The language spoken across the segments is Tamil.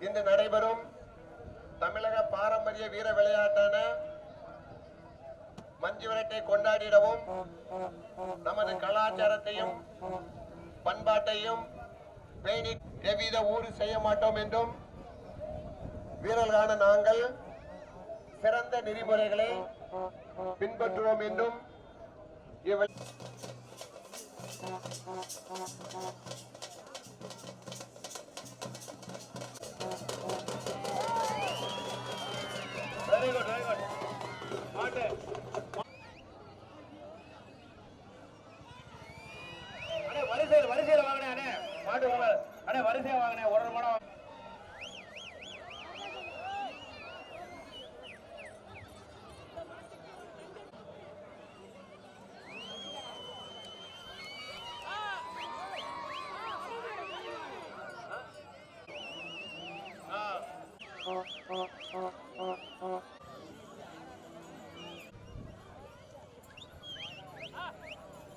இன்று நடைபெறும் தமிழக பாரம்பரிய வீர விளையாட்டான மஞ்சுவிரட்டை கொண்டாடிடவும் நமது கலாச்சாரத்தையும் பண்பாட்டையும் பேணி எவ்வித ஊறு செய்ய மாட்டோம் என்றும் வீரர்களான நாங்கள் சிறந்த நெறிமுறைகளை பின்பற்றுவோம் என்றும் இவள் வரிசையில் வரிசையில் வாங்கினேன் அண்ணே மாட்டு அண்ணே வரிசையாக வாங்கினேன் ஒரு மடம்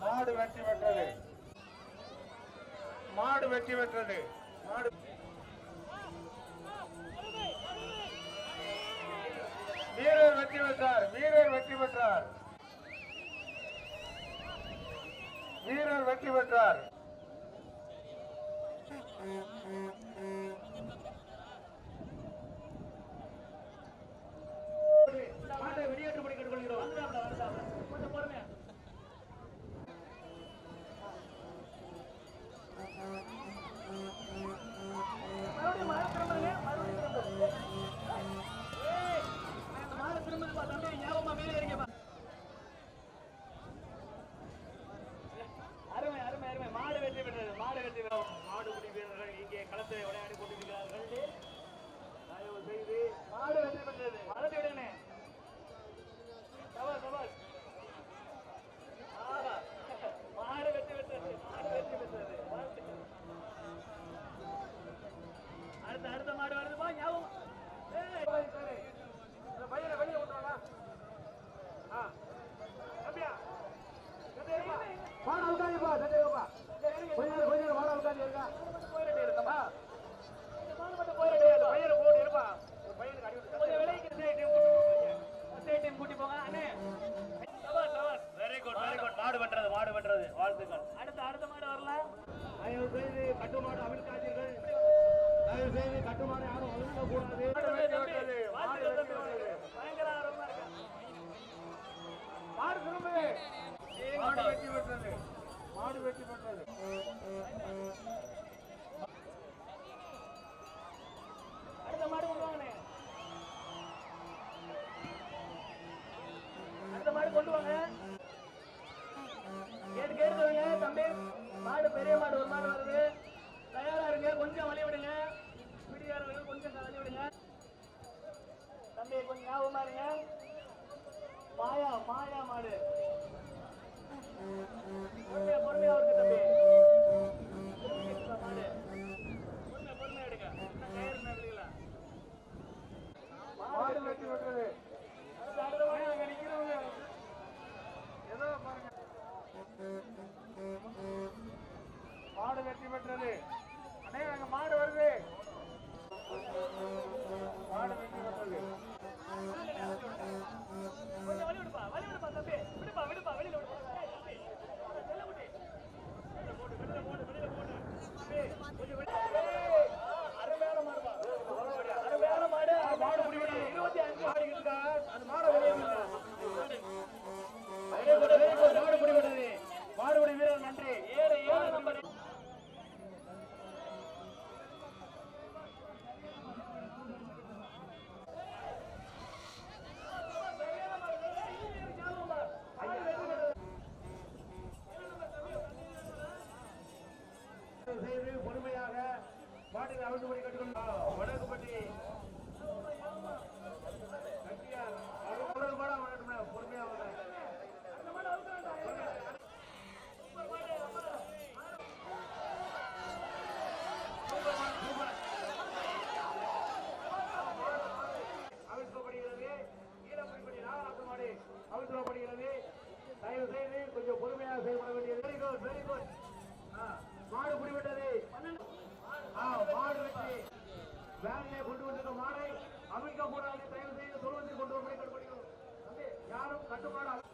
மாடு வெற்றி பெற்றது மாடு வெற்றி பெற்றது மாடு வீரர் வெற்றி பெற்றார் வீரர் வெற்றி பெற்றார். வீரர் வெற்றி பெற்றார். மாடு வெற்றி பெற்றது மாடு வெற்றி பெற்றது மாடு வெற்றி பெற்றது. அண்ணே அங்க மாடு வருது. மாடு வெற்றி பெற்றது. கொஞ்சம் வழி விடுப்பா வழி விடுப்பா தம்பி. காலையிலே கொண்டு தயவு செய்து சொல்வதை கொண்டு வரும்படி யாரும் கட்டுப்பாடு